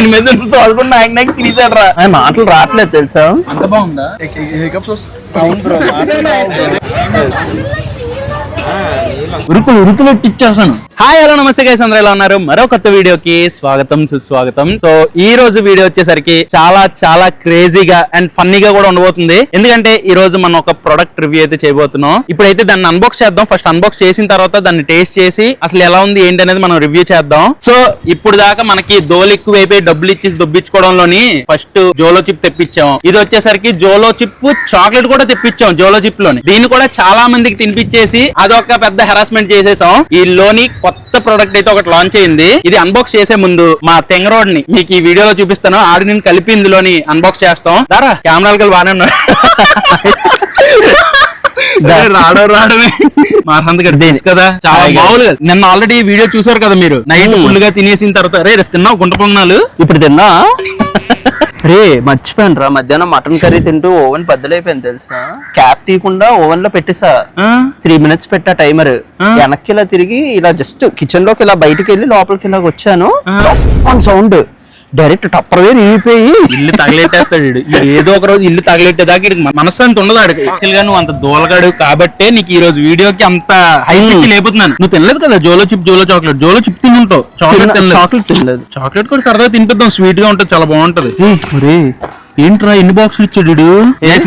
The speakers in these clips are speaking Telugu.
దీని మీద చదువుకుని నాకు నాకు తినేసాడు రా ఆయన మాటలు రావట్లేదు తెలుసా? అంత బాగుందా? ఉరుకులు ఉరుకులు ఇచ్చేస్తాను హాయ్ హలో నమస్తే గైస్ అందరూ ఎలా ఉన్నారు? మరో కొత్త వీడియోకి స్వాగతం సుస్వాగతం. సో ఈ రోజు వీడియో వచ్చేసరికి చాలా చాలా క్రేజీగా అండ్ ఫన్నీగా కూడా ఉండబోతుంది. ఎందుకంటే ఈ రోజు మనం ఒక ప్రొడక్ట్ రివ్యూ అయితే చేయబోతున్నాం. ఇప్పుడైతే దాన్ని అన్బాక్స్ చేద్దాం. ఫస్ట్ అన్బాక్స్ చేసిన తర్వాత దాన్ని టేస్ట్ చేసి అసలు ఎలా ఉంది ఏంటి అనేది మనం రివ్యూ చేద్దాం. సో ఇప్పుడు దాకా మనకి దోలు ఎక్కువైపోయి డబ్బులు ఇచ్చేసి దొబ్బించుకోవడంలోని ఫస్ట్ జోలో చిప్ తెప్పించాం. ఇది వచ్చేసరికి జోలో చిప్ చాక్లెట్ కూడా తెప్పించాం జోలో చిప్లోని. దీన్ని కూడా చాలా మందికి తినిపించేసి అదొక పెద్ద హెరాస్మెంట్ చేసేసాం. ఈ లోని కొత్త ప్రొడక్ట్ అయితే ఒకటి లాంచ్ అయింది. ఇది అన్బాక్స్ చేసే ముందు మా తెంగరోడ్ని మీకు ఈ వీడియోలో చూపిస్తాను. ఆడి నేను కలిపి ఇందులోని అన్బాక్స్ చేస్తాం. దారా కెమెరాలు కలిపి బాగానే ఉన్నాయి. రావడం రావడమే. మా కదా. చాలా బాగుంది నిన్న ఆల్రెడీ వీడియో చూసారు కదా మీరు. నైట్ ఫుల్గా తినేసిన తర్వాత. రే తిన్నావు గుంట పొంగనాలు? ఇప్పుడు తిన్నా? రే మర్చిపోయాను రా. మధ్యాహ్నం మటన్ కర్రీ తింటూ ఓవెన్ బద్దలైపోయింది తెలుసా? క్యాప్ తీయకుండా ఓవెన్లో పెట్టేసా? త్రీ మినిట్స్ పెట్టా టైమర్. వెనక్కి ఇలా తిరిగి ఇలా జస్ట్ కిచెన్లోకి ఇలా బయటికి వెళ్ళి లోపలికి ఇలా వచ్చాను. సౌండ్ డైరెక్ట్ టప్పర్ వేరు ఇరిగిపోయి ఇల్లు తగలెట్టేస్తాడు ఏదో ఒక రోజు ఇల్లు తగలెట్టేదాకా వీడికి మనశ్శాంతి ఉండదు ఆడికి. యాక్చువల్గా నువ్వు అంత దూలగాడు కాబట్టే నీకు ఈ రోజు వీడియోకి అంత హై లేపుతున్నాను. నువ్వు తినలేదు కదా? Jolo chip Jolo chocolate. Jolo chip తిని ఉంటావు చాక్లెట్ తినలేదు. చాక్లెట్ తినలేదు. చాక్లెట్ కూడా సరదాగా తినిపిద్దాం. స్వీట్గా ఉంటుంది చాలా బాగుంటది. ఏంట్రా ఎన్ని బాక్సులు ఇచ్చాడు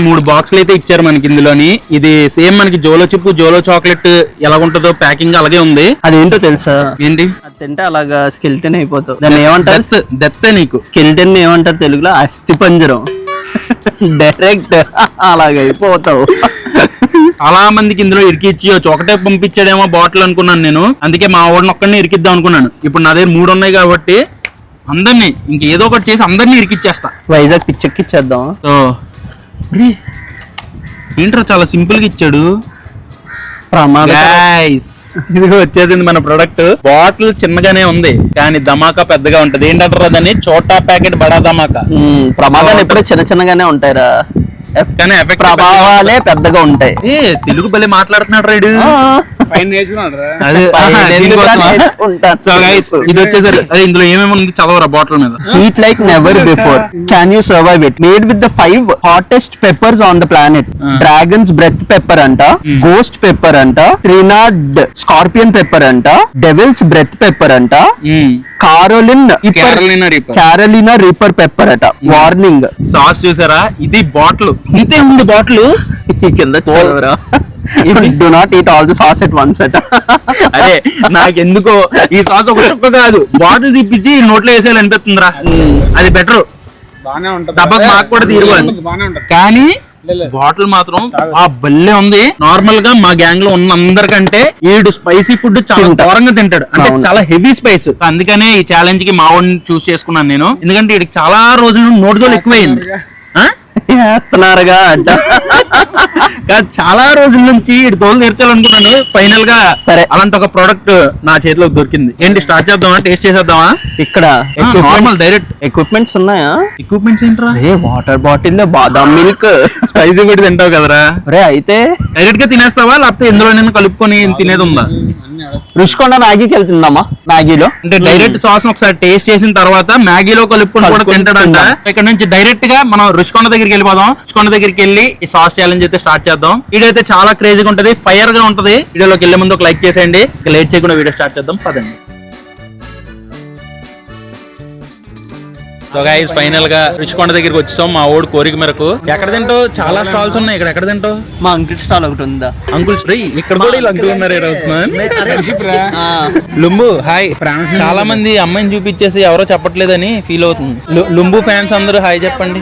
మూడు బాక్సులు అయితే ఇచ్చారు మనకి ఇందులోని. ఇది సేమ్ మనకి జోలో చిప్ జోలో చాక్లెట్ ఎలా ఉంటుందో ప్యాకింగ్ అలాగే ఉంది. అదేంటో తెలుసా? ఏంటి? అది తింటే అలాగా స్కెల్టన్ అయిపోతావు. దాన్ని ఏమంటారు? దత్త నీకు? స్కెల్టన్ ఏమంటారు తెలుగులో? అస్థి పంజరం డైరెక్ట్ అలాగ అయిపోతావు చాలా మందికి ఇందులో ఇరికిచ్చి ఒకటే పంపించాడేమో బాటిల్ అనుకున్నాను నేను. అందుకే మా వాడిని ఒక్కడిని ఇరికిద్దాం అనుకున్నాను. ఇప్పుడు నా దగ్గర మూడు ఉన్నాయి కాబట్టి అందరినీ ఇంక ఏదో ఒకటి చేసి అందరినీ ఇరికిచ్చేస్తా. వైజాగ్ పిచ్చెక్కిచ్చేద్దాం సో ఏంట్రా చాలా సింపుల్గా ఇచ్చాడు? ఇది వచ్చేసింది మన ప్రొడక్ట్ బాటిల్ చిన్నగానే ఉంది కానీ ధమాకా పెద్దగా ఉంటది. ఏంటంటారు దాన్ని? చోటా ప్యాకెట్ బడా ధమాకా. ప్రమాదాలు ఎప్పుడూ చిన్న చిన్నగానే ఉంటాయిరా. కానీ ఎఫెక్ట్ ప్రభావాలే పెద్దగా ఉంటాయి. ఏ తెలుగు భలే మాట్లాడుతున్నాడు రైడు ఇది వచ్చేసరి అదే ఇందులో ఏమేమి ఉంది చదవరా బాటిల్ మీద? Eat like never before. Can you survive it? Made with the five hottest peppers on the planet. Dragon's breath pepper అంట గోస్ట్ పెప్పర్ అంట త్రినాడ్ స్కార్పియన్ పెప్పర్ అంట డెవిల్స్ బ్రెత్ పెప్పర్ అంట కారోలిన్. క్యారోలినా రీపర్ పెప్పర్ అట. వార్నింగ్ సాస్ చూసారా? ఇది బాటిల్. ఇంతే ఉంది బాటిల్. కింద do not eat all the sauce at once అట. అదే నాకెందుకో? ఈ సాస్ ఒక చుక్క కాదు. బాటిల్ తిప్పించి నోట్లో వేసేయాలి అనిపిస్తుందిరా. అది బెటర్ బానే ఉంటది. దెబ్బకి మాకు కూడా తీరుకోవాలి బానే ఉంటది కానీ లేదు. బాటిల్ మాత్రం ఆ బల్లే ఉంది. నార్మల్గా మా గ్యాంగ్లో ఉన్న అందరికంటే ఈడు స్పైసీ ఫుడ్ చాలా. ఘోరంగా తింటాడు. అంటే. చాలా హెవీ స్పైస్ అందుకనే ఈ ఛాలెంజ్కి మా వాడిని చూస్ చేసుకున్నాను నేను. ఎందుకంటే వీడికి చాలా రోజులు నోటి జోలు ఎక్కువైంది? వేస్తున్నారుగా అంట. చాలా రోజుల నుంచి ఇటు తోలు తీర్చాలనుకున్నాను. ఫైనల్గా సరే. అలాంటి ఒక ప్రోడక్ట్ నా చేతిలోకి దొరికింది. ఏంటి స్టార్ట్ చేద్దామా? టేస్ట్ చేసేద్దామా? ఇక్కడ నార్మల్ డైరెక్ట్ ఎక్విప్మెంట్స్ ఉన్నాయా? ఎక్విప్మెంట్స్ ఏంట్రా? ఏ వాటర్ బాటిల్ బాదాం మిల్క్ స్పైసీ కూడా తింటావు కదరా. రే అయితే డైరెక్ట్గా తినేస్తావా? లేకపోతే ఇందులో నేను కలుపుకొని తినేది ఉందా? రుషికొండ మ్యాగీకి వెళ్తుందమ్మా మ్యాగీలో? అంటే డైరెక్ట్ సాస్ ఒకసారి టేస్ట్ చేసిన తర్వాత మ్యాగీలో కలుపుకొని కూడా తింటాడంట. ఇక్కడ నుంచి డైరెక్ట్గా మనం రుషికొండ దగ్గరికి వెళ్ళిపోదాం. రుషికొండ దగ్గరికి వెళ్ళి ఈ సాస్ ఛాలెంజ్ అయితే స్టార్ట్ చేద్దాం. వీడియో అయితే చాలా క్రేజీగా ఉంటది ఫైర్గా ఉంటది. వీడియోలోకి వెళ్ళే ముందు ఒక లైక్ చేసేయండి. ఇక లేట్ చేయకుండా వీడియో స్టార్ట్ చేద్దాం. పదండి. సో గైస్ ఫైనల్గా రుచికొండ దగ్గరికి వచ్చాం మా ఓడి కోరిక మేరకు. ఎక్కడ తింటావు? చాలా స్టాల్స్ ఉన్నాయి ఇక్కడ ఎక్కడ తింటావు? మా అంకిట్ స్టాల్ ఒకటి ఉందా? అంకుల్ శ్రీ ఇక్కడ కూడా అంకుల్ ఉన్నారు లుంబు హాయ్ చాలా మంది అమ్మాయిని చూపించేసి ఎవరో చెప్పట్లేదని ఫీల్ అవుతుంది. లుంబు ఫ్యాన్స్ అందరూ హాయ్ చెప్పండి.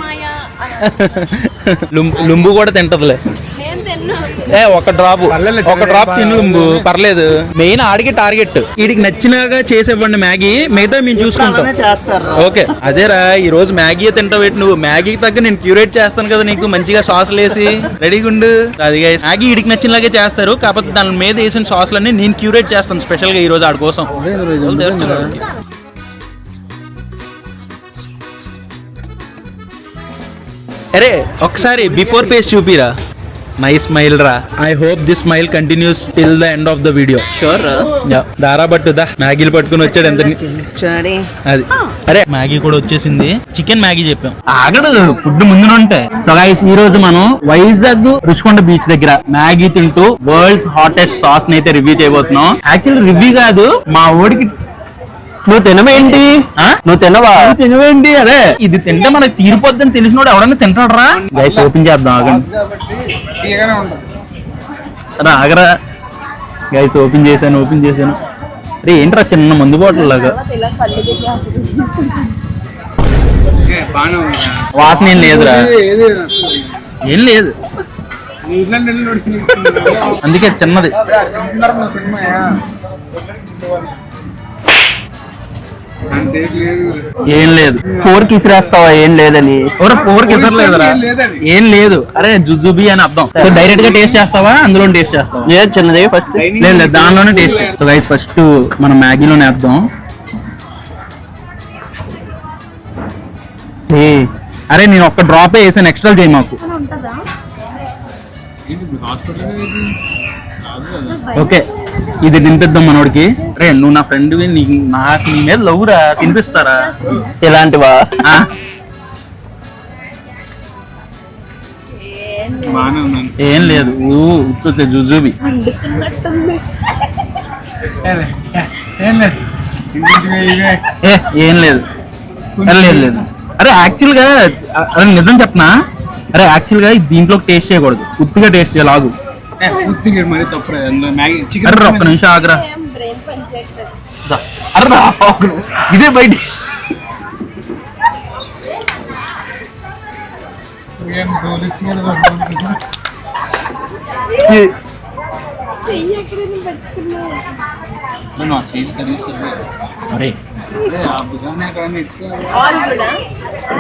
లుంబు లుంబు కూడా తింటదిలే. ఏ ఒక డ్రాప్ ఒక డ్రాప్ తిను పర్లేదు. మెయిన్ ఆడికి టార్గెట్ వీడికి నచ్చినగా చేసేవ్వండి మ్యాగీ. మిగతా మేము చూసుకుంటాం. ఓకే. అదేరా ఈ రోజు మ్యాగీ తింటావు. ఏంటి నువ్వు? మ్యాగీకి తగ్గ నేను క్యూరేట్ చేస్తాను కదా నీకు. మంచిగా సాసులు వేసి. రెడీగా ఉండు అది. మ్యాగీ ఇడికి నచ్చినలాగే చేస్తారు. కాకపోతే దాని మీద వేసిన సాసులన్నీ నేను క్యూరేట్ చేస్తాను స్పెషల్గా ఈ రోజు ఆడి కోసం. అరే ఒకసారి బిఫోర్ ఫేస్ చూపిరా. నై స్మైల్ రా. I hope this smile continues till the end of the video sure దారా పట్టు దా. మ్యాగీలు పట్టుకుని వచ్చాడు ఎంత అది. అరే మ్యాగీ కూడా వచ్చేసింది. చికెన్ మ్యాగీ చెప్పాం. ఆగడు ఫుడ్ ముందు ఉంటాయి సో గైస్ ఈ రోజు మనం వైజాగ్ రుచికొండ బీచ్ దగ్గర మ్యాగీ తింటూ వరల్డ్స్ హాటెస్ట్ సాస్ని అయితే రివ్యూ చేయబోతున్నాం. యాక్చువల్లీ రివ్యూ కాదు మా ఓడికి నువ్వు తినవేంటి ఆ? నువ్వు తినవా? తినవేంటి అదే ఇది తింటే మనకి తీరిపోద్దని తెలిసినోడు ఎవడన్నా తింటాడరా? గైస్ ఓపెన్ చేద్దాం ఆగండి. ఆగరా. గైస్ ఓపెన్ చేశాను ఓపెన్ చేశాను. అరే ఏంట్రా చిన్న మందు బాటిల్ లాగా? వాసన ఏం లేదురా. ఏం లేదు. అందుకే చిన్నది. ఏం లేదు. ఏం లేదు ఫోర్కి ఇసిరేస్తావా ఏం లేదని. ఎవరు ఫోర్ కిసర్ లేదురా? ఏం లేదు. అరే జుజుబి అని అర్థం. సో డైరెక్ట్గా టేస్ట్ చేస్తావా? అందులో టేస్ట్ చేస్తావా? ఏ చిన్నది ఫస్ట్ లేదు లేదు దానిలోనే టేస్ట్ సో గైస్ ఫస్ట్ మనం మ్యాగీలోనే వేద్దాం. అరే నేను ఒక్క డ్రాప్ వేసాను. ఎక్స్ట్రా చేయి మాకు. ఏంటి మీ హాస్పిటల్ ఇది? కాదు కదా. ఓకే ఇది తినిపిద్దాం మనోడికి. రే నువ్వు నా ఫ్రెండ్ నీకు నీ మీద లవ్వురా తినిపిస్తారా? ఇలాంటివా? ఉందండి ఏం లేదు ఊ, ఉత్తుత్తి జుజుబి. ఏ, ఏం లేదు లేదు. అరే లేదు లేదు. అరే యాక్చువల్గా అరే నిజం చెప్పనా? అరే యాక్చువల్గా ఇది దీంట్లో టేస్ట్ చేయకూడదు. ఉత్తిగా టేస్ట్ చేయాలి ఆగు. ఉత్తిగా మరి తప్పురా అందులో మ్యాగీ చికెన్ ఒక్క నిమిషం ఆగరా. దా. అరే రా, ఆగు. ఇదే బయట.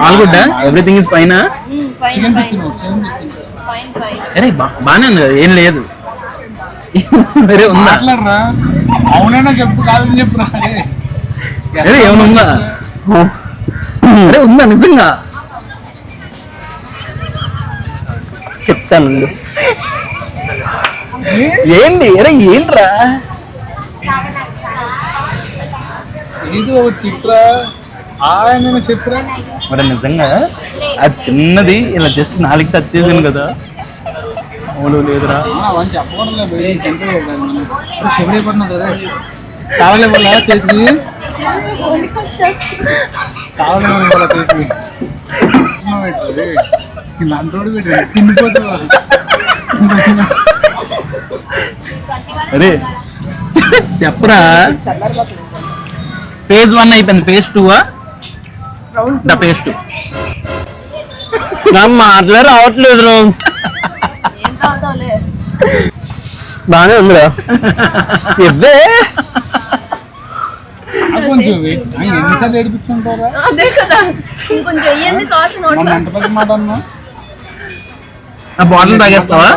All good everything is fine chicken అరే బానే ఉంది కదా ఏం లేదు. మాట్లాడరా. అవునైనా చెప్పు కాదని చెప్పురా. అరే. ఏమైనా ఉందా? అరే ఉందా నిజంగా? చెప్తాను. ఏంటి? అరే ఏంట్రా? ఏదో ఒక చిట్రా ఆయన చెప్పురా? మరి నిజంగా? అది చిన్నది ఇలా జస్ట్ నాలుగు టచ్ చేసాను కదా. అవును లేదురా. అదే కావాలి చేతికి? చేతికి? అరే చెప్పరా? ఫేజ్ వన్ అయిపోయింది phase two the phase two నా మాటలే రావట్లేదు రా. బానే ఉందిరా. ఇవ్వే. ఆ, కొంచెం వెయిట్. ఆ, ఎన్నిసార్లు ఏడిపించుంటారా అదే కదా. ఇంకొంచెం వెయ్యండి సాస్ మొన్న నోట్లో. ఎంత పెద్ద మాట అన్నా ఆ బాటిల్ తాగేస్తావా?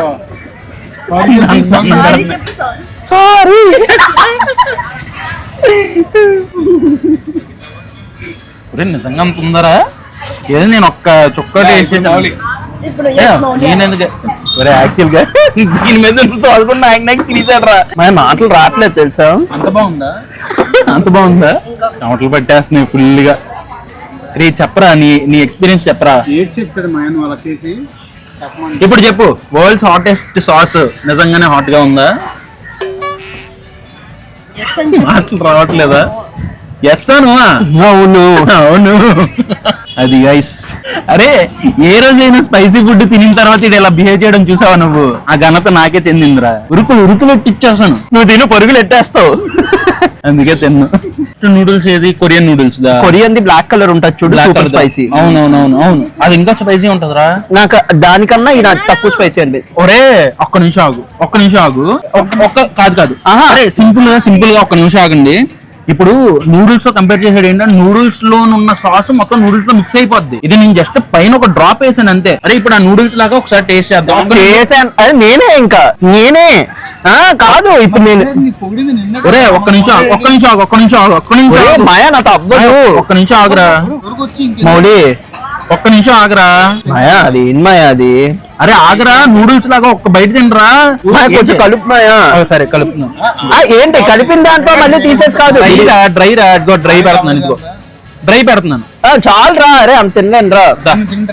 సారీ నిజంగా అంత ఉందరా? ఏదో నేను ఒక్క చుక్క టేస్ట్ చాలు. ఇప్పుడు yes, no, yeah. నేను ఎందుకు ఒరే యాక్చువల్గా దీని మీద చదువుకుని నాకు నాకు తినేసాడు రా మన మాటలు రావట్లేదు తెలుసా? అంత బాగుందా? అంత బాగుందా? చెమటలు పట్టేస్తున్నాయి ఫుల్గా రే చెప్పరా నీ నీ ఎక్స్పీరియన్స్ చెప్పరా? ఏది చెప్తాడు మా ఆయన అలా చేసి? ఇప్పుడు చెప్పు. వరల్డ్స్ హాటెస్ట్ సాస్ నిజంగానే హాట్గా ఉందా. మాటలు రావట్లేదా? ఎస్ అను? అవును అవును. అది గైస్ అరే ఏ రోజైనా స్పైసీ ఫుడ్ తినిన తర్వాత ఇది ఇలా బిహేవ్ చేయడం చూసావా నువ్వు? ఆ ఘనత నాకే చెందిందిరా. ఉరుకులు ఉరుకులు ఎట్టిచ్చేసాను నువ్వు తిని పరుగులు ఎట్టేస్తావు. అందుకే తిన్ను. నూడిల్స్ ఏది? Korean noodles Korean the black colour ఉంటుంది చూడు సూపర్? స్పైసీ అవునవునవును అవును. అది ఇంకా స్పైసీ ఉంటదిరా? నాకు దానికన్నా ఇది నాకు తక్కువ స్పైసీ అనిపించింది ఒరే ఒక్క నిమిషం ఆగు ఒక్క నిమిషం ఆగు. ఒక్క- కాదు కాదు. అరే సింపుల్గా సింపుల్గా ఒక్క నిమిషం ఆగండి. ఇప్పుడు నూడిల్స్తో కంపేర్ చేసాడు ఏంటంటే నూడిల్స్లో ఉన్న సాస్ మొత్తం నూడిల్స్లో మిక్స్ అయిపోద్ది. ఇది నేను జస్ట్ పైన ఒక డ్రాప్ వేసాను అంతే. అరే ఇప్పుడు ఆ నూడిల్స్ లాగా ఒకసారి టేస్ట్ చేద్దాం. చేశాను. అదే నేనే ఇంకా. నేనే. ఆ కాదు ఇప్పుడు నేను ఒరే ఒక్క నిమిషం ఒక్క నిమిషం ఆగు ఒక్క నిమిషం ఆగు. ఒక్క నిమిషం. మాయా నాతో ఒక్క నిమిషం ఆగురా. మౌలి ఒక్క నిమిషం ఆగరా. మాయా అది ఏం మాయా అది? అరే ఆగరా నూడిల్స్ లాగా ఒక్క బయట తినరా? మాయా కొంచెం కలుపు మాయా. ఆ, సరే కలుపుతున్నాను ఆ, ఏంటి కలిపిన దాంట్లో మళ్ళీ తీసేసి కాదు. డ్రై రా డ్రై రా ఇదిగో డ్రై పెడుతున్నాను ఇదిగో. డ్రై పెడుతున్నాను. చాలు రా అరే అంత తిన్నాను రా. దా. చిన్న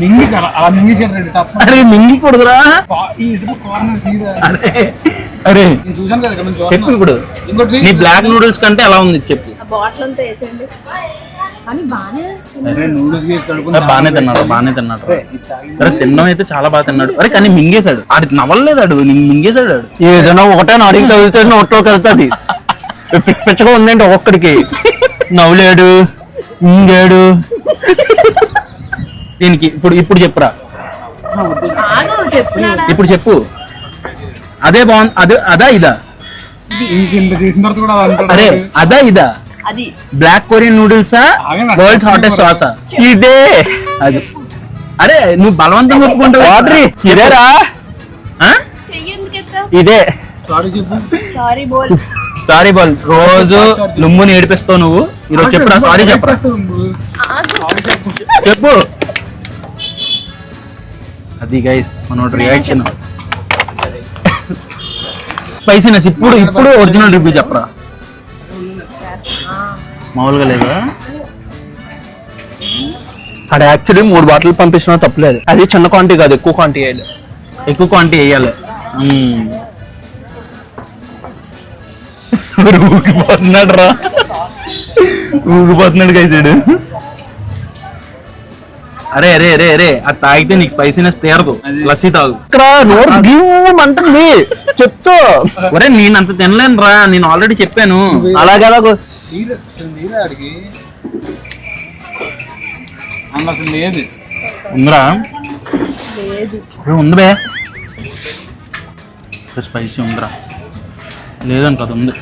మింగి కదా అలా మింగేసాడు రెండు టప్ అరే మింగికూడదురా ఈ ఇటుకు కార్నర్ తీరా? అరే. అరే. నేను చూసాను కదా ఇక్కడ నుంచి చెప్పు చూస్తున్నాను. ఇప్పుడు. ఇంకోటి నీ బ్లాక్ నూడిల్స్ కంటే ఎలా ఉంది చెప్పు. బాటిల్ అంతా వేసేయండి. బాగానే బాగానే తిన్నాడు. బాగానే తిన్నాడు అరే తినడం అయితే చాలా బాగా తిన్నాడు. అరే కానీ మింగేశాడు. ఆడి నవ్వలేదు మింగేశాడు ఏదైనా ఒకటే అడిగి తగిలితే నోట్లోకి వెళ్తుంది. పిచ్చి పిచ్చగా ఉందండి ఒక్కడికి నవ్వులేడు ఇంగాడు దీనికి ఇప్పుడు ఇప్పుడు చెప్పురా. ఇప్పుడు చెప్పు. అదే బాగుంది అదే అదా ఇదా. అరే అదా ఇదా? అది. బ్లాక్ కొరియన్ నూడిల్సా. వరల్డ్ హాటెస్ట్ సాసా ఇదే. అది. అరే నువ్వు బలవంతంగా ఒప్పుకుంటావు ఆర్డర్ ఇదేరా? ఇదే. సారీ చెప్పు. సారీ బోల్. సారీ బాల్. రోజు లుమ్ముని ఏడిపిస్తావు నువ్వు. ఈరోజు చెప్పురా సారీ చెప్పరా. చెప్పు. అది గైస్ మనోడు రియాక్షన్ స్పైసీనెస్ ఇప్పుడు ఇప్పుడు ఒరిజినల్ రివ్యూ చెప్పరా? మామూలుగా లేదా? అక్కడ యాక్చువల్లీ మూడు బాటిల్ పంపించినా తప్పలేదు. అది చిన్న క్వాంటిటీ కాదు ఎక్కువ క్వాంటిటీ అయ్యాలి ఎక్కువ క్వాంటిటీ వేయాలి. ఊగిపోతున్నాడు రా ఊగిపోతున్నాడు గైసాడు అరే అరే అరే అరే అది తాగితే నీకు స్పైసీనెస్ తీరదు. లస్సీ తాగు. ఇక్కడ నోరు గివ్ అంటుంది చెప్తూ. ఒరే నేను అంత తినలేను రా నేను ఆల్రెడీ చెప్పాను. అలాగే అలాగో. లేదు. ఉందిరా. ఒరే, ఉంది బే. స్పైసీ ఉందిరా. లేదని కదా ఉంది.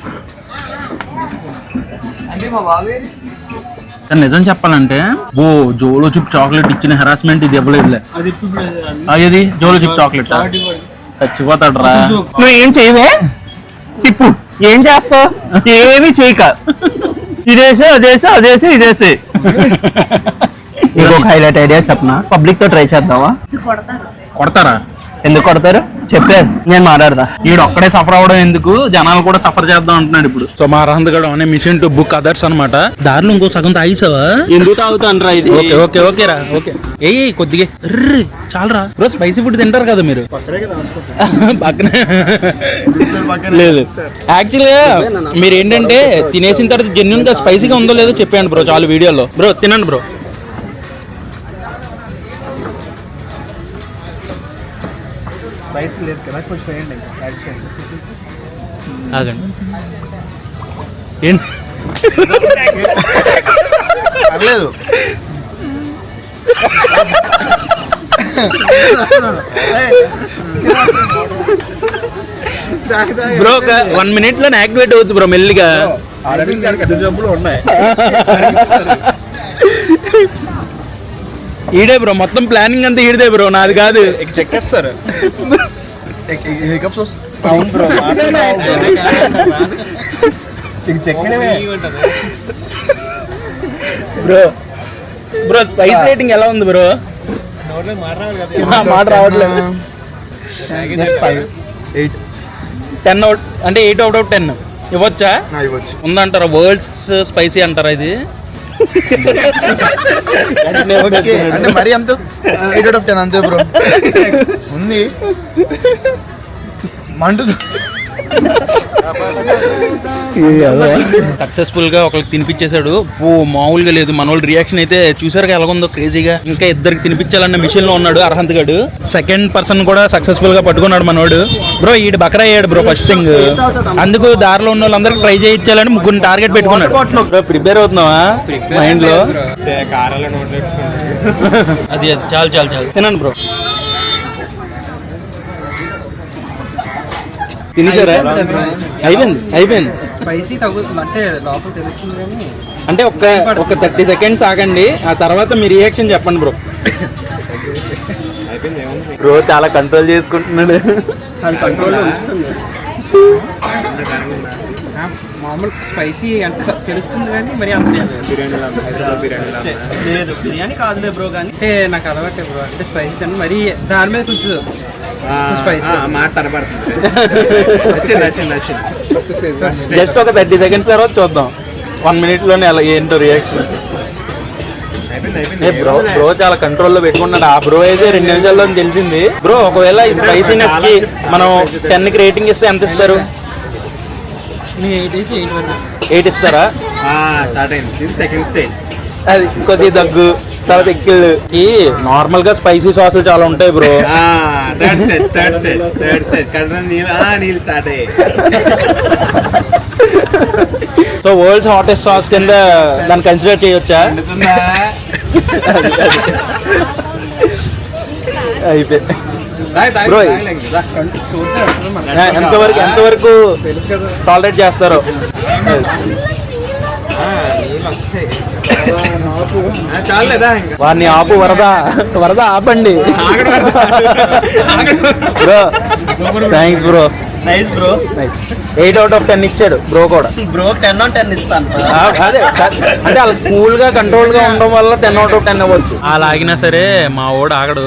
కానీ నిజం చెప్పాలంటే ఓ జోలో చిప్ చాక్లెట్ ఇచ్చిన హెరాస్మెంట్ ఇది ఇవ్వలేదులే. అది జోలో చిప్ చాక్లెట్. చచ్చిపోతాడు రా నువ్వు ఏం చేయవే? తిప్పు. ఏం చేస్తావు? ఏమి చేయక. ఇదేసి అదేసి అదేసి ఇదేసి. ఇంకొక హైలైట్ ఐడియా చెప్పనా? పబ్లిక్తో ట్రై చేద్దామా? కొడతారా? ఎందుకు కొడతారు? చెప్పారు నేను మాట్లాడదా వీడు ఒక్కడే సఫర్ అవడం ఎందుకు? జనాలు కూడా సఫర్ చేద్దాం అంటున్నాడు ఇప్పుడు. సో మా అర్హంతగడ అనే మిషన్ టు బుక్ అదర్స్ అన్నమాట. దారిలో ఇంకో సగం తాగిసావా? ఎందుకు తాగుతాను రా ఇది? ఓకే ఓకే ఓకే రా ఓకే. ఏ కొద్దిగా. ఎర్రి చాలరా. రోజు స్పైసీ ఫుడ్ తింటారు కదా మీరు. పక్కనే. లేదు యాక్చువల్గా మీరు ఏంటంటే తినేసిన తర్వాత జెన్యున్గా స్పైసీగా ఉందో లేదో చెప్పండి బ్రో. చాలు వీడియోలో. బ్రో తినండి బ్రో. ఆగండి. ఏంటి పర్లేదు. బ్రో ఒక వన్ మినిట్లో యాక్టివేట్ అవుతుంది బ్రో మెల్లిగా. ఆల్రెడీ జబ్బులు ఉన్నాయి. ఈడే బ్రో మొత్తం ప్లానింగ్ అంతా ఈడదే బ్రో నాది కాదు. చెక్కేస్తారు హికప్స్ అవును bro bro bro spice rating ఎలా ఉంది బ్రో మాట రావట్లేదు ఎయిట్ టెన్ అవుట్ అంటే ఎయిట్ అవుట్ ఆఫ్ టెన్ ఇవ్వచ్చా? ఇవ్వచ్చు. ఉందంటారా? వరల్డ్స్ స్పైసీ అంటారా ఇది? అంటే మరి అంత ఎయిట్ అవుట్ ఆఫ్ టెన్ అంతే బ్రో ఉంది. మండు సక్సెస్ఫుల్గా ఒకరికి తినిపించేశాడు. ఓ మామూలుగా లేదు. మనోళ్ళ రియాక్షన్ అయితే చూసారుగా ఎలాగుందో క్రేజీగా ఇంకా ఇద్దరికి తినిపించాలన్న మిషన్లో ఉన్నాడు అర్హంత్ గడు. సెకండ్ పర్సన్ కూడా సక్సెస్ఫుల్గా పట్టుకున్నాడు మనోడు. బ్రో ఈడు బకరా అయ్యాడు బ్రో ఫస్ట్ థింగ్ అందుకు దారిలో ఉన్న వాళ్ళందరికీ ట్రై చేయించాలని ముగ్గురు టార్గెట్ పెట్టుకున్నాడు. బ్రో ప్రిపేర్ అవుతున్నావా? మైండ్లో? అది అది. చాలు చాలు చాలు. తినండి బ్రో తినేసారా? అయిపోయింది అయిపోయింది స్పైసీ తగ్గుతుంది అంటే లోపల తెలుస్తుంది కానీ అంటే ఒక ఒక థర్టీ సెకండ్స్ ఆగండి ఆ తర్వాత మీ రియాక్షన్ చెప్పండి బ్రో. బ్రో చాలా కంట్రోల్ చేసుకుంటున్నాడు. ఉంచుతుంది. మామూలు స్పైసీ అంత తెలుస్తుంది కానీ మరి అంత. బిర్యానీ కాదులే బ్రో కానీ. అంటే నాకు అలవాటే బ్రో అంటే స్పైసీ తిన్న. మరి దాని మీద కొంచెం స్పైసీ మాట తరబడుతుంది నచ్చింది నచ్చింది నచ్చింది జస్ట్ ఒక థర్టీ సెకండ్స్ తర్వాత చూద్దాం. వన్ మినిట్లోనే అలా ఏంటో రియాక్షన్ ఏ బ్రో బ్రో చాలా కంట్రోల్లో పెట్టుకున్నాడు ఆ బ్రో అయితే రెండు నిమిషాల్లో తెలిసింది. బ్రో ఒకవేళ ఈ స్పైసీనెస్కి మనం టెన్కి రేటింగ్ ఇస్తే ఎంత ఇస్తారు? ఎయిట్ ఇస్తారా? స్టార్ట్ అయింది. సెకండ్ స్టేజ్ అది కొద్ది దగ్గు. తర్వాత ఎక్కిళ్ళు ఈ నార్మల్గా స్పైసీ సాసులు చాలా ఉంటాయి bro. So world's hottest sauce కింద దాన్ని కన్సిడర్ చేయొచ్చా? అయిపోయింది Bro, ఎంతవరకు ఎంతవరకు టాలరేట్ చేస్తారో? వారిని ఆపు వరద వరద ఆపండి. Bro thanks bro nice bro eight out of ten ఇచ్చాడు బ్రో కూడా. బ్రో టెన్ ఆన్ టెన్ ఇస్తాను. అదే అంటే అలా కూల్గా కంట్రోల్గా ఉండడం వల్ల టెన్ అవుట్ ఆఫ్ టెన్ అవ్వచ్చు. అలా ఆగినా సరే మా ఓడు ఆగడు.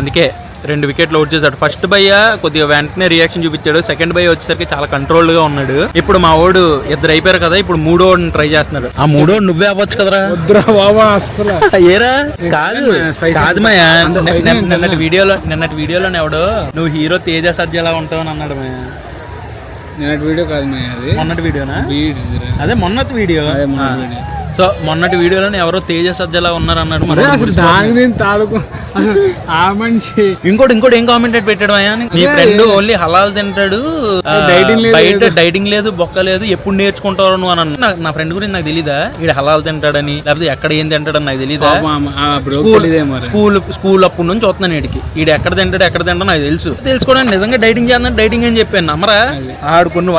అందుకే రెండు వికెట్లు అవుట్ చేశాడు. ఫస్ట్ బయ్య కొద్దిగా వెంటనే రియాక్షన్ చూపించాడు. సెకండ్ బయ్య వచ్చేసరికి చాలా కంట్రోల్డ్గా ఉన్నాడు. ఇప్పుడు మా ఓడు ఇద్దరు అయిపోయారు కదా ఇప్పుడు మూడో ట్రై చేస్తున్నాడు. ఆ మూడో నువ్వే అవ్వచ్చు కదరా. ఏరా? కాదు. కాదు మాయా. నిన్నటి? వీడియోలో నిన్నటి వీడియోలో ఎవడు నువ్వు హీరో తేజ సజ్జలా ఉంటావు అని అన్నాడు మాయా. నేను వీడియో కాదు మా అది. మొన్నటి వీడియోనా? వీడియో అదే మొన్నటి వీడియో. సో మొన్నటి వీడియోలో ఎవరో తేజ సజ్జలా ఉన్నారు అన్నాడు అరే మనోడు అసలు గుర్తుపట్టాడు. దానికి అసలు ఆ మనిషి. ఇంకోటి ఇంకోటి ఏం కామెంటెడ్ పెట్టాడు అయ్యా మీ ఫ్రెండ్. ఓన్లీ హలాల్ తింటాడు. బయట. డైటింగ్ లేదు బొక్క లేదు ఎప్పుడు నేర్చుకుంటారు నువ్వు అని. నా- ఫ్రెండ్ గురించి నాకు తెలీదా? ఈడ హలాల్ తింటాడని లేకపోతే ఎక్కడ ఏం తింటాడని నాకు తెలియదే స్కూల్ స్కూల్ అప్పటి నుంచి వస్తున్నాను వీడికి ఈడు ఎక్కడ తింటాడు ఎక్కడ తింటాడు నాకు తెలుసు. తెలుసుకోవడానికి నిజంగా డైటింగ్ చేస్తున్నాడు డైటింగ్ అని చెప్పాను నమ్మరా? ఆడుకున్న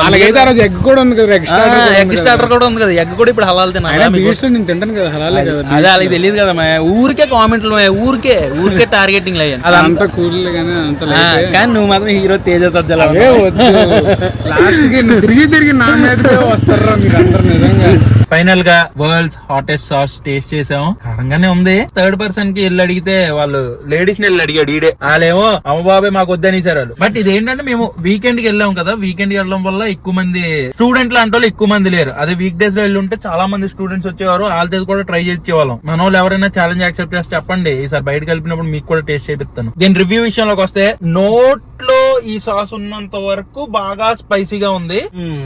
ఎగ్ కూడా ఉంది కదా ఎగ్ స్టార్టర్ కూడా ఉంది కదా. ఎగ్ కూడా ఇప్పుడు హలాల్ తిన్నా బీచ్లో నేను తింటాను కదా హలాలే కదా అదే వాళ్ళకి తెలియదు కదా మా ఊరికే కామెంట్లు మా ఊరికే. ఊరికే టార్గెటింగ్ అయ్యాను అదంతా కూల్ కానీ అంత లేదే. కానీ నువ్వు మాత్రం హీరో తేజ లాస్ట్కి తిరిగి తిరిగి నా మీదకే వస్తారా మీరు అందరు నిజంగా? ఫైనల్గా వరల్డ్స్ హాటెస్ట్ సాస్ టేస్ట్ చేసాము. కారంగానే ఉంది. థర్డ్ పర్సన్కి వెళ్ళి అడిగితే వాళ్ళు లేడీస్ని వెళ్ళి అడిగాడు ఈడే. వాళ్ళేమో అమ్మ బాబాయ్ మాకు వద్దని వాళ్ళు. బట్ ఇది ఏంటంటే మేము వీకెండ్కి వెళ్ళాం కదా. వీకెండ్కి వెళ్ళడం వల్ల ఎక్కువ మంది స్టూడెంట్ లాంటి వాళ్ళు ఎక్కువ మంది లేరు. అదే వీక్ డేస్లో వెళ్ళి ఉంటే చాలా మంది స్టూడెంట్స్ వచ్చేవారు. వాళ్ళతో కూడా ట్రై చేసేవాళ్ళం మన వాళ్ళు ఎవరైనా ఛాలెంజ్ యాక్సెప్ట్ చేసి చెప్పండి. ఈసారి బయట కలిపినప్పుడు మీకు కూడా టేస్ట్ చేపిస్తాను దీని రివ్యూ విషయంలోకి వస్తే నోట్ ఈ సాస్ ఉన్నంత వరకు బాగా స్పైసీగా ఉంది.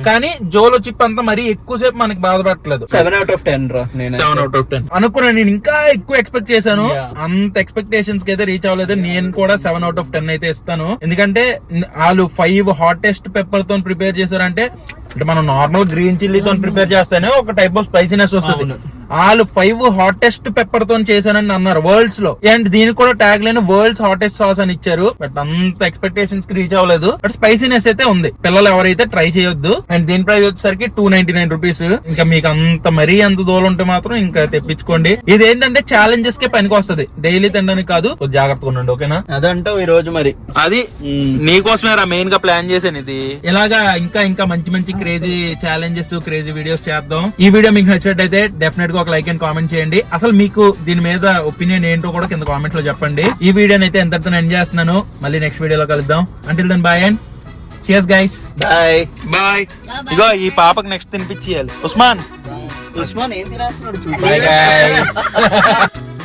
కానీ జోలో చిప్ అంతా మరీ ఎక్కువసేపు మనకి బాధపడట్లేదు. Seven out of ten seven out of ten అనుకున్నాను నేను ఇంకా ఎక్కువ ఎక్స్పెక్ట్ చేశాను. అంత ఎక్స్పెక్టేషన్స్కి అయితే రీచ్ అవ్వలేదు నేను కూడా సెవెన్ అవుట్ ఆఫ్ టెన్ అయితే ఇస్తాను. ఎందుకంటే వాళ్ళు ఫైవ్ హాటెస్ట్ పెప్పర్తో ప్రిపేర్ చేశారంటే అంటే మనం నార్మల్ గ్రీన్ చిల్లీ తో ప్రిపేర్ చేస్తేనే ఒక టైప్ ఆఫ్ స్పైసీనెస్ వస్తుంది. వాళ్ళు ఫైవ్ హాటెస్ట్ పెప్పర్తో చేశానని అన్నారు వరల్డ్స్లో. అండ్ దీనికి కూడా tag line world's hottest sauce అని ఇచ్చారు. బట్ అంత ఎక్స్పెక్టేషన్స్కి రీచ్ అవ్వలేదు. బట్ స్పైసీనెస్ అయితే ఉంది. పిల్లలు ఎవరైతే ట్రై చేయొద్దు. అండ్ దీని ప్రైస్ వచ్చేసరికి టూ నైన్టీ నైన్ రూపీస్ ఇంకా మీకు అంత మరీ అంత దూరం ఉంటే మాత్రం ఇంకా తెప్పించుకోండి. ఇది ఏంటంటే ఛాలెంజెస్ కే పనికి వస్తుంది. డైలీ తినడానికి కాదు. జాగ్రత్తగా ఉండండి ఓకేనా? అదంటావు ఈ రోజు మరి. అది నీకోసమే మెయిన్గా ప్లాన్ చేశాను ఇది. ఇలాగా ఇంకా ఇంకా మంచి మంచి క్రేజీ ఛాలెంజెస్ క్రేజీ వీడియోస్ చేద్దాం. ఈ వీడియో మీకు నచ్చినట్టయితే డెఫినెట్గా ఒక లైక్ అండ్ కామెంట్ చేయండి. అసలు మీకు దీని మీద ఒపీనియన్ ఏంటో కూడా కింద కామెంట్లో చెప్పండి. ఈ వీడియోని అయితే ఎంతటితో ఎండ్ చేస్తున్నాను. మళ్ళీ నెక్స్ట్ వీడియోలో కలుద్దాం. Until then bye and cheers guys bye bye ఇగో ఈ పాపకి నెక్స్ట్ తినిపించేయాలి. ఉస్మాన్. ఉస్మాన్ ఏం తినేస్తున్నాడు చూడు. Bye guys